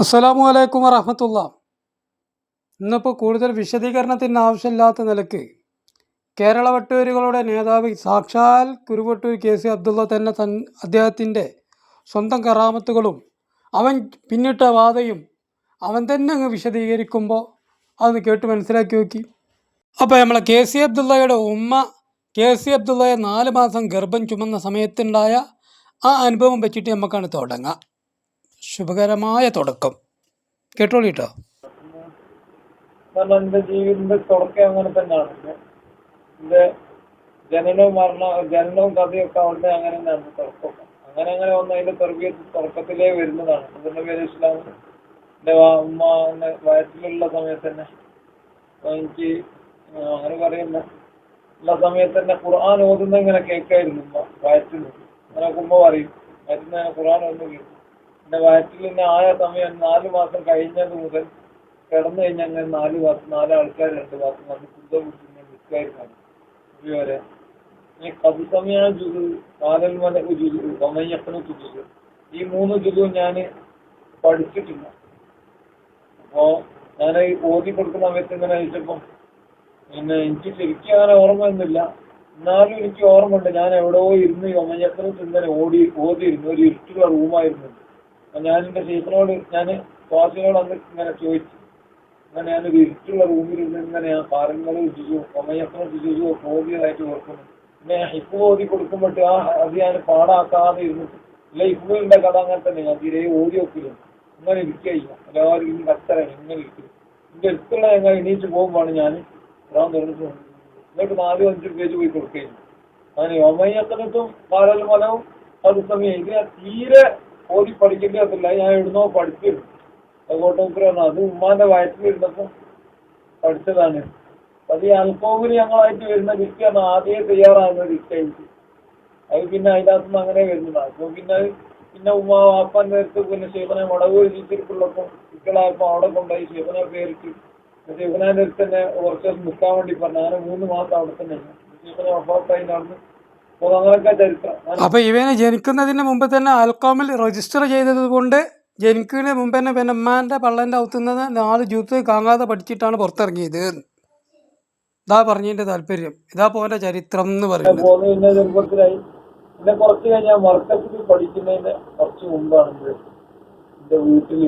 അസ്സലാമു അലൈക്കും വറഹമത്തുള്ള. ഇന്നിപ്പോൾ കൂടുതൽ വിശദീകരണത്തിന് ആവശ്യമില്ലാത്ത നിലയ്ക്ക് കേരള വട്ടൂരുകളുടെ നേതാവ് സാക്ഷാൽ കുരുവട്ടൂർ കെ സി അബ്ദുള്ള തന്നെ തൻ അദ്ദേഹത്തിന്റെ സ്വന്തം കറാമത്തുകളും അവൻ പിന്നിട്ട വാതയും അവൻ തന്നെ അങ്ങ് വിശദീകരിക്കുമ്പോൾ അതൊന്ന് കേട്ട് മനസ്സിലാക്കി നോക്കി. അപ്പോൾ നമ്മളെ കെ സി അബ്ദുള്ളയുടെ ഉമ്മ കെ സി അബ്ദുള്ളയെ നാല് മാസം ഗർഭം ചുമന്ന സമയത്തുണ്ടായ ആ അനുഭവം വെച്ചിട്ട് നമുക്കാണ് തുടങ്ങാം. ശുഭകരമായ തുടക്കം. കേട്ടോളി കേട്ടോ കാരണം എന്റെ ജീവിതത്തിന്റെ തുടക്കം അങ്ങനെ തന്നെയാണ്. എന്റെ ജനനവും മരണ ജനനവും കഥയൊക്കെ അവിടുന്ന് അങ്ങനെ തന്നെയാണ് തുടക്കം. അങ്ങനെ അങ്ങനെ വന്ന അതിന്റെ തുടക്കത്തിലേ വരുന്നതാണ്. അതിന്റെ പേര് ഇസ്ലാം. എന്റെ വാ- ഉമ്മ വയറ്റിലുള്ള സമയത്ത് തന്നെ എനിക്ക് അങ്ങനെ പറയുന്ന ഉള്ള സമയത്ത് തന്നെ ഖുർആൻ ഓതുന്ന ഇങ്ങനെ കേൾക്കായിരുന്നു വയറ്റിൽ അങ്ങനെ കുമ്പോ പറയും വയറ്റിൽ നിന്ന് ഖുർആൻ ഒന്ന് കേൾക്കും. എന്റെ വയറ്റിൽ തന്നെ ആയ സമയം നാല് മാസം കഴിഞ്ഞത് മുതൽ കിടന്നു കഴിഞ്ഞ അങ്ങനെ നാല് മാസം നാല് ആൾക്കാർ രണ്ട് മാസം വന്ന് കുന്ത പിടിച്ച് നിൽക്കായിരുന്നു ഇതുവരെ ഈ കബുസമയാണ് ജുലു കാലൽ മല ജുലു ഒമയ്യപ്പന ജുലു ഈ മൂന്ന് ജുലു ഞാൻ പഠിച്ചിട്ടില്ല. അപ്പോ ഞാൻ ഈ ഓതി കൊടുക്കുന്ന സമയത്ത് ഇങ്ങനെ അയച്ചപ്പം പിന്നെ എനിക്ക് ശരിക്കും അങ്ങനെ ഓർമ്മയൊന്നുമില്ല. എന്നാലും എനിക്ക് ഓർമ്മയുണ്ട്. ഞാൻ എവിടെയോ ഇരുന്ന് ഈ ചിന്തന ഓടി ഓതിയിരുന്നു. ഒരു ഇരുട്ടുള്ള റൂമായിരുന്നു ഞാൻ എന്റെ ഷീഫിനോട് ഞാൻ ക്ലാസ്സിനോട് അന്ന് ഇങ്ങനെ ചോദിച്ചു. അങ്ങനെ ഞാൻ ഇരുട്ടുള്ള റൂമിൽ ഇരുന്ന് ഇങ്ങനെ ഞാൻ പാറങ്ങളെ ജിജു ഒമയപ്പനും ജിജു ഓതിയതായിട്ട് ഓർക്കുന്നു. പിന്നെ ഹിപ്പ് ഓതി കൊടുക്കുമ്പോട്ട് ആ അത് ഞാൻ പാടാക്കാതെ ഇരുന്നിട്ട് ഇല്ല ഹിപ്പുവിന്റെ കഥ അങ്ങനെ തന്നെ ഞാൻ തീരെ ഓതി വെക്കില്ല. അങ്ങനെ ഇരിക്കയില്ല എല്ലാവരും ഇനി കത്തരാണ് ഇങ്ങനെ ഇരിക്കും. എന്റെ അടുത്തുള്ള ഞങ്ങൾ എണീച്ച് പോകുമ്പോഴാണ് ഞാൻ ഇടാൻ തുറന്നിട്ട് എന്നിട്ട് നാലും അഞ്ചും പേജ് പോയി കൊടുക്കുകയും അങ്ങനെ ഒമയത്തിനത്തും പാലൽ മലവും അത് സമയം. ഇതിനെ തീരെ ഓതി പഠിക്കേണ്ടതല്ല ഞാൻ എവിടുന്നോ പഠിച്ചിരുന്നു. കോട്ടോപ്പുരാണ് അത് ഉമ്മാന്റെ വയറ്റിലിരുന്നപ്പം പഠിച്ചതാണ്. അത് ഈ അൽക്കോവിൽ ഞങ്ങളായിട്ട് വരുന്ന വിറ്റാണ് ആദ്യമേ തയ്യാറാകുന്ന വിറ്റായിട്ട് അത് പിന്നെ അതിനകത്ത് നിന്ന് അങ്ങനെ വരുന്നതാണ് അപ്പൊ പിന്നെ പിന്നെ ഉമ്മ വാപ്പാൻ നേരത്ത് പിന്നെ ശിവനെ മുടവ് ജീവിച്ചിരിക്കുള്ളപ്പം കുട്ടികളായപ്പോൾ അവിടെ കൊണ്ടുപോയി ശിവനെ പേരിട്ട് ശിവനാന്റെ അടുത്ത് തന്നെ കുറച്ച് നിൽക്കാൻ വേണ്ടി പറഞ്ഞു. അങ്ങനെ മൂന്ന് മാസം അവിടെ തന്നെ. ശിവനെ വഫാത്തായി നടന്നു അപ്പൊ ഇവനെ ജനിക്കുന്നതിന് മുമ്പ് തന്നെ ആൽക്കോമിൽ രജിസ്റ്റർ ചെയ്തത് കൊണ്ട് ജനിക്കുന്നതിന് മുമ്പ് തന്നെ പിന്നെ ഉമ്മാന്റെ പള്ളന്റെ അകത്തുനിന്ന് നാല് ജൂത്ത് കാങ്ങാതെ പഠിച്ചിട്ടാണ് പുറത്തിറങ്ങിയത്. ഇതാ പറഞ്ഞതിന്റെ താല്പര്യം. ഇതാ പോന്റെ ചരിത്രം എന്ന് പറയുന്നത്. പോന്നു കുറച്ച് കഴിഞ്ഞാൽ മർക്കസിൽ പഠിക്കുന്നതിന്റെ കുറച്ച് മുമ്പാണ് എന്റെ വീട്ടിൽ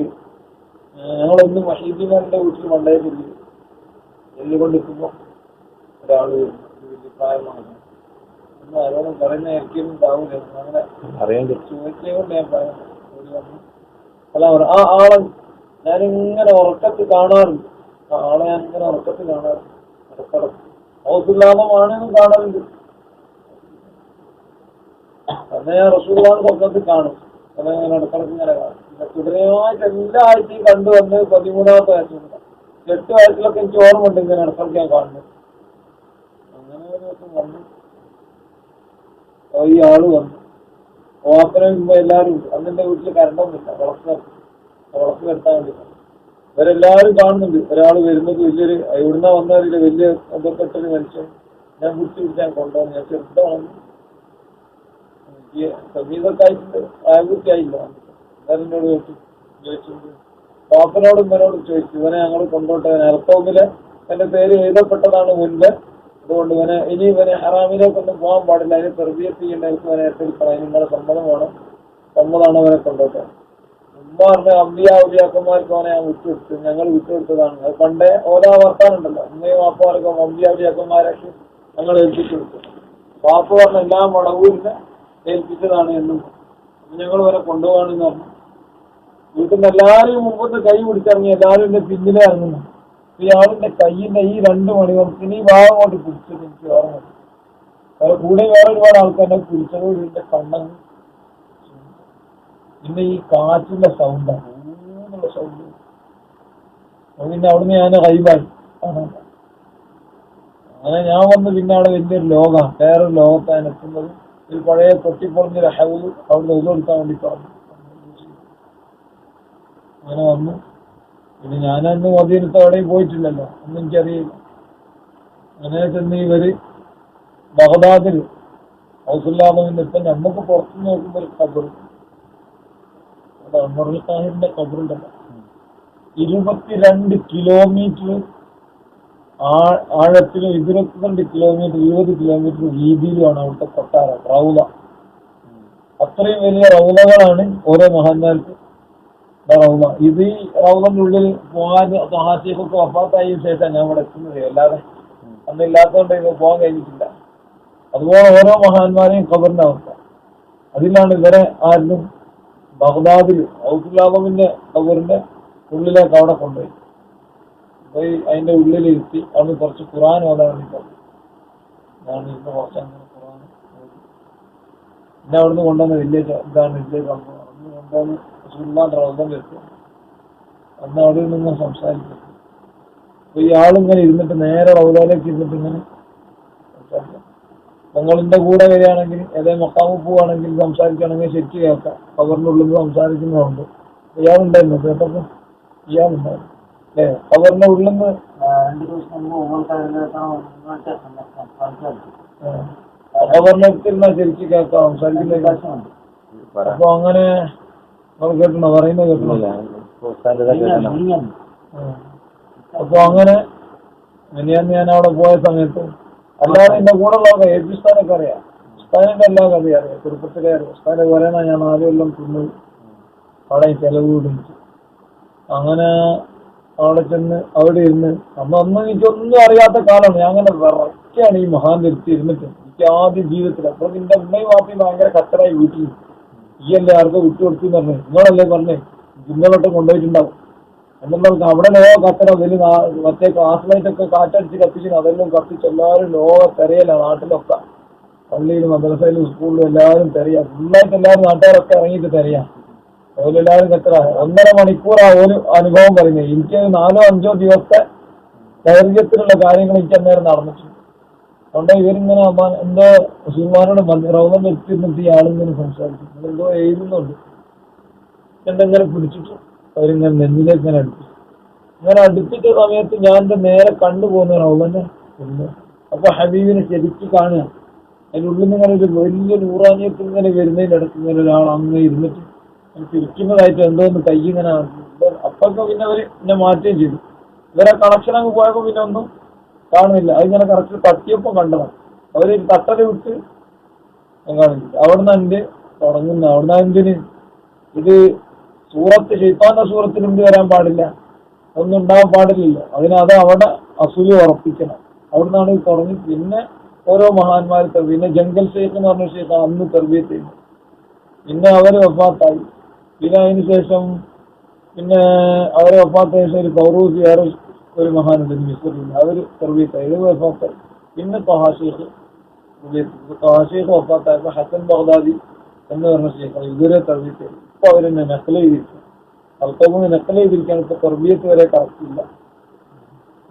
ഞങ്ങളൊന്ന് മഹീദിമാരുടെ വീട്ടിൽ മണ്ടായിട്ടില്ല എല്ലുകൊണ്ടിരിക്കുമ്പോൾ ഒരാൾ വരും. ഒരു വലിയ പ്രായമാണ് ഒന്നും ആരോടും പറയുന്ന എനിക്കൊന്നും ഉണ്ടാവില്ല അങ്ങനെ അറിയാൻ. അല്ല ആ ആളെ ഞാനിങ്ങനെ ഉറക്കത്തിൽ കാണാറുണ്ട്. ആ ആളെ ഞാൻ ഇങ്ങനെ ഉറക്കത്തിൽ കാണാറുണ്ട്. ഔസുല്ലാമമാണെന്നും കാണാറുണ്ട്. അന്ന് ഞാൻ റസൂലാണ് സ്വപ്നത്തിൽ കാണും. അതെ ഞാൻ ഇടക്കിടക്ക് ഇങ്ങനെ കാണും. തുടരെയായിട്ട് എല്ലാ ആഴ്ചയും കണ്ടുവന്ന് പതിമൂന്നാമത്തെ വയസ്സിലുണ്ട് എട്ട് വയസ്സിലൊക്കെ എനിക്ക് ഓർമ്മയുണ്ട് ഇങ്ങനെ ഇടക്കിടക്ക് ഞാൻ കാണുന്നത്. അങ്ങനെ ഒരു ദിവസം വന്നു. ഈ ആൾ വന്നു. ഓപ്പന എല്ലാരും എല്ലാവരും അന്ന് എന്റെ വീട്ടിൽ കരണ്ടൊന്നുമില്ല വളർത്തുക വളർത്തു കെട്ടാൻ വേണ്ടി ഇവരെല്ലാവരും കാണുന്നുണ്ട്. ഒരാൾ വരുന്നത് വലിയൊരു എവിടുന്ന വന്നവരില്ല വലിയ ബന്ധപ്പെട്ടൊരു മനുഷ്യൻ. ഞാൻ കുറിച്ച് ഞാൻ കൊണ്ടുവന്നു. ഞാൻ ചെറുതാണ് എനിക്ക് സംഗീതമൊക്കെ ആയിട്ടുണ്ട് എന്നാലും എന്നോട് ചോദിച്ചു ചോദിച്ചിട്ടുണ്ട് പാപ്പനോടും ഇവനോടും ചോദിച്ചു. ഇവനെ ഞങ്ങൾ കൊണ്ടോട്ടെ എർത്തോമിൽ എന്റെ പേര് എഴുതപ്പെട്ടതാണ് മുൻപ്. അതുകൊണ്ട് ഇവനെ ഇനി ഇവനെ ഹറാമിലേക്കൊന്നും പോകാൻ പാടില്ല. അതിന് തെർബിയത്ത് ചെയ്യേണ്ടവർക്ക് ഇവനെ ഏറ്റെടുക്കണം പറയാൻ നിങ്ങളുടെ സമ്മതം വേണം. സമ്മതമാണ് അവനെ കൊണ്ടോട്ടെ ഉമ്മ പറഞ്ഞ അമ്പിയ അവനെ ഞാൻ വിട്ടുകൊടുത്തു. ഞങ്ങൾ വിട്ടുകൊടുത്തതാണ്. അത് പണ്ടേ ഓരോ വർത്താനുണ്ടല്ലോ. ഉമ്മയും വാപ്പമാർക്കും അമ്പിയ ഔലിയാക്കന്മാരൊക്കെ ഞങ്ങൾ ഏൽപ്പിച്ചു കൊടുത്തു വാപ്പ പറഞ്ഞ എല്ലാ മുളകൂരിനെ ഏൽപ്പിച്ചതാണ് എന്നും. ഞങ്ങൾ വരെ കൊണ്ടുപോകാണെന്ന് പറഞ്ഞു. വീട്ടിൽ നിന്ന് എല്ലാവരും മുമ്പത്ത് കൈ പിടിച്ചിറങ്ങി എല്ലാവരും എന്റെ പിന്നിലെ ഇറങ്ങുന്നു. ഇയാളിന്റെ കയ്യിന്റെ ഈ രണ്ട് മണിക്കൂർ ഈ ഭാഗം കൊണ്ട് പിടിച്ചത് എനിക്ക് ഓർമ്മ കൂടെ വേറെ ഒരുപാട് ആൾക്കാരെ പിടിച്ചത് ഇതിന്റെ കണ്ണങ്ങ് പിന്നെ ഈ കാറ്റിന്റെ സൗണ്ടാണ് ഊന്നുള്ള സൗണ്ട് പിന്നെ അവിടുന്ന് ഞാൻ കൈവായി അങ്ങനെ ഞാൻ വന്ന് പിന്നെ അവിടെ വലിയൊരു ലോകമാണ് വേറൊരു ലോകത്താണ് എത്തുന്നത് ഒരു പഴയ പൊട്ടിപ്പൊളിഞ്ഞൊരു ഹൗസ് അവിടുന്ന് ഇത് വേണ്ടി പറഞ്ഞു. അങ്ങനെ വന്നു. പിന്നെ ഞാനന്ന് മദീനത്ത് അവിടെ പോയിട്ടില്ലല്ലോ. ഒന്നും എനിക്കറിയില്ല. അങ്ങനെ ചെന്ന് ഇവർ ബഹദാദിൽ ഹൗസുല്ലാമിന്റെ ഇപ്പൊ നമുക്ക് പുറത്ത് നോക്കുമ്പോൾ ഒരു കബർ അവിടെ അമറുൽ ഖാഹിറിന്റെ കബറുണ്ടല്ലോ ഇരുപത്തിരണ്ട് കിലോമീറ്റർ ആഴത്തിലും ഇരുപത്തിരണ്ട് കിലോമീറ്റർ ഇരുപത് കിലോമീറ്റർ വീതിയിലുമാണ് അവിടുത്തെ കൊട്ടാരം റൗല അത്രയും വലിയ റൗലകളാണ് ഓരോ മഹാന്മാർക്ക്. റൗല ഇത് ഈ റൗളിനുള്ളിൽ പോകാൻ മഹാശേഖൊക്കെ വഫാത്തായതിനു ശേഷം ഞാൻ ഇവിടെ എത്തുന്നത്. അല്ലാതെ അന്ന് ഇല്ലാത്തതുകൊണ്ട് ഇത് പോകാൻ കഴിഞ്ഞിട്ടില്ല. അതുപോലെ ഓരോ മഹാന്മാരെയും ഖബറിന്റെ അവസ്ഥ. അതിലാണ് ഇവരെ ആരും ബഗ്ദാദിൽ ഔസുലാബിന്റെ ഖബറിന്റെ ഉള്ളിലേക്ക് അവിടെ കൊണ്ടുപോയി. പോയി അതിന്റെ ഉള്ളിലിരുത്തി അവിടെ കുറച്ച് ഖുറാൻ ഓതാൻ വേണ്ടി പറഞ്ഞു ഞാൻ ഇന്ന് കുറച്ച് അങ്ങനെ ഖുറാൻ പിന്നെ അവിടുന്ന് കൊണ്ടുവന്ന വലിയ ച- ഇതാണ് വലിയ സംഭവം അന്ന് റൗദം അവിടെ നിന്ന് സംസാരിക്കും. അപ്പൊ ഇയാളിങ്ങനെ ഇരുന്നിട്ട് നേരെ റൗദയിലേക്ക് ഇരുന്നിട്ട് ഇങ്ങനെ സംസാരിക്കാം. നിങ്ങളിന്റെ കൂടെ വരികയാണെങ്കിൽ ഏതേ മക്കാമ് പോവാണെങ്കിൽ സംസാരിക്കുകയാണെങ്കിൽ ശരിക്കും കേൾക്കാം. അവറിന്റെ ഉള്ളിൽ സംസാരിക്കുന്നതുകൊണ്ട് ഇയാളുണ്ടായിരുന്നു. കേട്ടപ്പോ ഇയാളുണ്ടായിരുന്നു. അല്ലേ? കവറിന്റെ ഉള്ളിൽ നിന്ന് അടുത്തിരുന്ന ശരിക്കും കേൾക്കാം. സംസാരിക്കുന്ന അപ്പൊ അങ്ങനെ കേട്ടണോ? പറയുന്നത് കേട്ടണോ? അപ്പൊ അങ്ങനെ മിനിയാന്ന് ഞാൻ അവിടെ പോയ സമയത്ത് അല്ലാതെ എന്റെ കൂടെ ഉള്ളവർക്ക് എ പി സ്ഥാനൊക്കെ അറിയാം. ഉസ്താദിന്റെ എല്ലാ കഥയും അറിയാം. ചെറുപ്പത്തിലെ അറിയാം. ഉസ്താദിന്റെ പറയുന്ന ഞാൻ ആദ്യമെല്ലാം തിന്ന് അവിടെ ചെലവ് കൂടിച്ചു അങ്ങനെ അവിടെ ചെന്ന് അവിടെ ഇരുന്ന് അന്ന് അന്ന് എനിക്കൊന്നും അറിയാത്ത കാലമാണ്. ഞാൻ അങ്ങനെ വിറയ്ക്കാണ് ഈ മഹാൻ നിർത്തി ഇരുന്നിട്ട്. എനിക്ക് ആദ്യ ജീവിതത്തിൽ അപ്പൊ നിന്റെ ഉമ്മയും വാപ്പയും ഭയങ്കര കച്ചറായി വീട്ടിൽ. ഈ എന്റെ ആർക്ക് വിട്ടു വിട്ടുകൊടുത്തു പറഞ്ഞു. നിങ്ങളല്ലേ പറഞ്ഞേ ഇന്നലോട്ട് കൊണ്ടുപോയിട്ടുണ്ടാവും. എന്നുള്ളത് അവിടെ ലോക കത്തണം. അതിൽ മറ്റേ ക്ലാസ്സിലായിട്ട് ഒക്കെ കാറ്റടിച്ച് കത്തിക്കണം അതെല്ലാം കത്തിച്ച് എല്ലാവരും ലോക തെരയല്ല നാട്ടിലൊക്കെ. പള്ളിയിലും മദ്രസയിലും സ്കൂളിലും എല്ലാവരും തെരയാ. ഫുള്ളായിട്ട് എല്ലാവരും നാട്ടുകാരൊക്കെ ഇറങ്ങിയിട്ട് തെരയാ. അതിലെല്ലാവരും കത്തറ ഒന്നര മണിക്കൂറാ ഒരു അനുഭവം പറയുന്നത് എനിക്ക് നാലോ അഞ്ചോ ദിവസത്തെ ദൈർഘ്യത്തിലുള്ള കാര്യങ്ങൾ എനിക്ക് അന്നേരം നടന്നിട്ടുണ്ട്. അതുകൊണ്ട് ഇവരിങ്ങനെ എന്തോ സുൽമാനോട് റൗലം വെച്ചിരുന്നിട്ട് ഇയാളിങ്ങനെ സംസാരിച്ചു. എന്തോ എഴുതുന്നുണ്ട്. എന്തെങ്കിലും പിടിച്ചിട്ട് അവരിങ്ങനെ നെഞ്ഞിലേക്ക് ഇങ്ങനെ അടുപ്പിച്ചു. ഇങ്ങനെ അടുപ്പിച്ച സമയത്ത് ഞാൻ എന്റെ നേരെ കണ്ടുപോകുന്ന പോകുന്ന റൗലനെ ഉണ്ട് അപ്പൊ ഹബീബിനെ ശരിക്ക് കാണുക. അതിന്റെ ഉള്ളിൽ നിന്ന് ഇങ്ങനെ ഒരു വലിയ നൂറാനിയത്തിൽ ഇങ്ങനെ വരുന്നതിന്റെ ഇടയ്ക്ക് ഇങ്ങനെ ഒരാൾ അങ്ങ് ഇരുന്നിട്ട് തിരിക്കുന്നതായിട്ട് എന്തോ ഒന്ന് കൈ ഇങ്ങനെ അപ്പൊക്കെ പിന്നെ അവർ എന്നെ മാറ്റുകയും ചെയ്തു. ഇവരെ കണക്ഷൻ അങ്ങ് പോയപ്പോ പിന്നെ ഒന്നും കാണുന്നില്ല. അതിങ്ങനെ കറക്റ്റ് തട്ടിയപ്പോ കണ്ടതാണ് അവർ തട്ടൽ വിട്ട് കാണില്ല അവിടുന്ന് എന്റെ തുടങ്ങുന്ന അവിടുന്ന് എന്തിന് ഇത് സൂറത്ത് ഷെയ്ത്താന്റെ സൂറത്തിന് മുമ്പ് വരാൻ പാടില്ല. ഒന്നും ഉണ്ടാവാൻ പാടില്ലല്ലോ. അതിന് അത് അവിടെ അസൂൽ ഉറപ്പിക്കണം. അവിടുന്നാണ് ഇത് തുടങ്ങി. പിന്നെ ഓരോ മഹാന്മാർ പിന്നെ ജംഗൽ ഷെയ്ഖ് എന്ന് പറഞ്ഞ ഷെയ്ഖ് അന്ന് തെർബീത്ത് ചെയ്തു. പിന്നെ അവർ വഫാത്തായി. പിന്നെ അതിന് ശേഷം പിന്നെ അവരെ വഫാത്തായ ശേഷം ഒരു കൗറൂസ് വേറെ ഒരു മഹാനുണ്ട് മിസ്രിൽ അവർ സർവീസ് ഇത് വഫാത്തായി പിന്നെ തഹാഷേഖ് തഹാഷേഖ് വഫാത്തായപ്പോ ഹസൻ ബഗ്ദാദി എന്ന് പറഞ്ഞ ശേഖ ഇതുവരെ സർവീസ് ചെയ്തു. ഇപ്പൊ അവരെന്നെ നക്കൽ ചെയ്തിരിക്കും അർത്ഥമൂന്ന് നക്കൽ ചെയ്തിരിക്കാൻ ഇപ്പൊ സർവീസ് വരെ കറക്റ്റില്ല.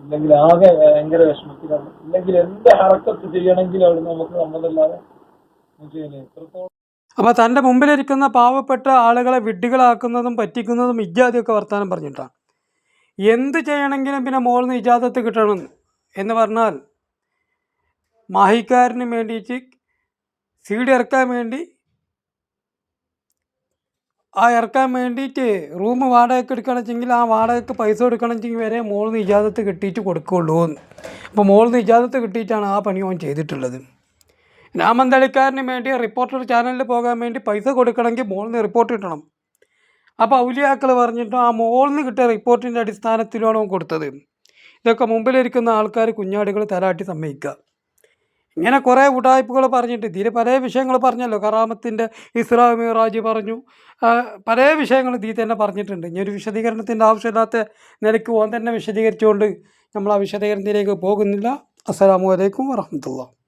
ഇല്ലെങ്കിൽ ആകെ ഭയങ്കര വിഷമത്തിലാണ്. ഇല്ലെങ്കിൽ എന്ത് ഹറക്കത്ത് ചെയ്യണമെങ്കിൽ അവിടെ നമുക്ക് നമ്മളല്ലാതെ അപ്പൊ അപ്പോൾ മുമ്പിലിരിക്കുന്ന പാവപ്പെട്ട ആളുകളെ വിഡ്ഢികളാക്കുന്നതും പറ്റിക്കുന്നതും ഇജ്ജാതിയൊക്കെ വർത്താനം പറഞ്ഞിട്ടാണ് എന്ത് ചെയ്യണമെങ്കിലും പിന്നെ മോളിൽ നിന്ന് ഇജാദത്ത് കിട്ടണം എന്ന് പറഞ്ഞാൽ മാഹിക്കാരന് വേണ്ടിയിട്ട് സീഡ് ഇറക്കാൻ വേണ്ടി ആ ഇറക്കാൻ വേണ്ടിയിട്ട് റൂം വാടകയ്ക്ക് എടുക്കണമെങ്കിൽ ആ വാടകയ്ക്ക് പൈസ കൊടുക്കണമെങ്കിൽ വരെ മോളിൽ നിന്ന് ഇജാദത്ത് കിട്ടിയിട്ട് കൊടുക്കുള്ളൂ എന്ന്. അപ്പോൾ മോളിൽ നിന്ന് ഇജാദത്ത് കിട്ടിയിട്ടാണ് ആ പണി ഓൻ ചെയ്തിട്ടുള്ളത്. രാമന്തളിക്കാരന് വേണ്ടി റിപ്പോർട്ടർ ചാനലിൽ പോകാൻ വേണ്ടി പൈസ കൊടുക്കണമെങ്കിൽ മോളിൽ റിപ്പോർട്ട് കിട്ടണം. അപ്പോൾ ഔലിയാക്കൾ പറഞ്ഞിട്ട് ആ മോളിൽ നിന്ന് കിട്ടിയ റിപ്പോർട്ടിന്റെ അടിസ്ഥാനത്തിലാണ് കൊടുത്തത്. ഇതൊക്കെ മുമ്പിലിരിക്കുന്ന ആൾക്കാർ കുഞ്ഞാടികൾ തലാട്ടി സമ്മതിക്കുക ഇങ്ങനെ കുറേ ഉടായ്പകൾ പറഞ്ഞിട്ട് ഇതിൽ പല വിഷയങ്ങൾ പറഞ്ഞല്ലോ. കറാമത്തിന്റെ ഇസ്ലാം മിറാജ് പറഞ്ഞു. പല വിഷയങ്ങൾ ഇതിൽ തന്നെ പറഞ്ഞിട്ടുണ്ട്. ഇനി ഒരു വിശദീകരണത്തിന്റെ ആവശ്യമില്ലാത്ത നിലയ്ക്ക് ഓൻ തന്നെ വിശദീകരിച്ചുകൊണ്ട് നമ്മൾ ആ വിശദീകരണത്തിലേക്ക് പോകുന്നില്ല. അസ്സലാമു അലൈക്കും വറഹമത്തുള്ള.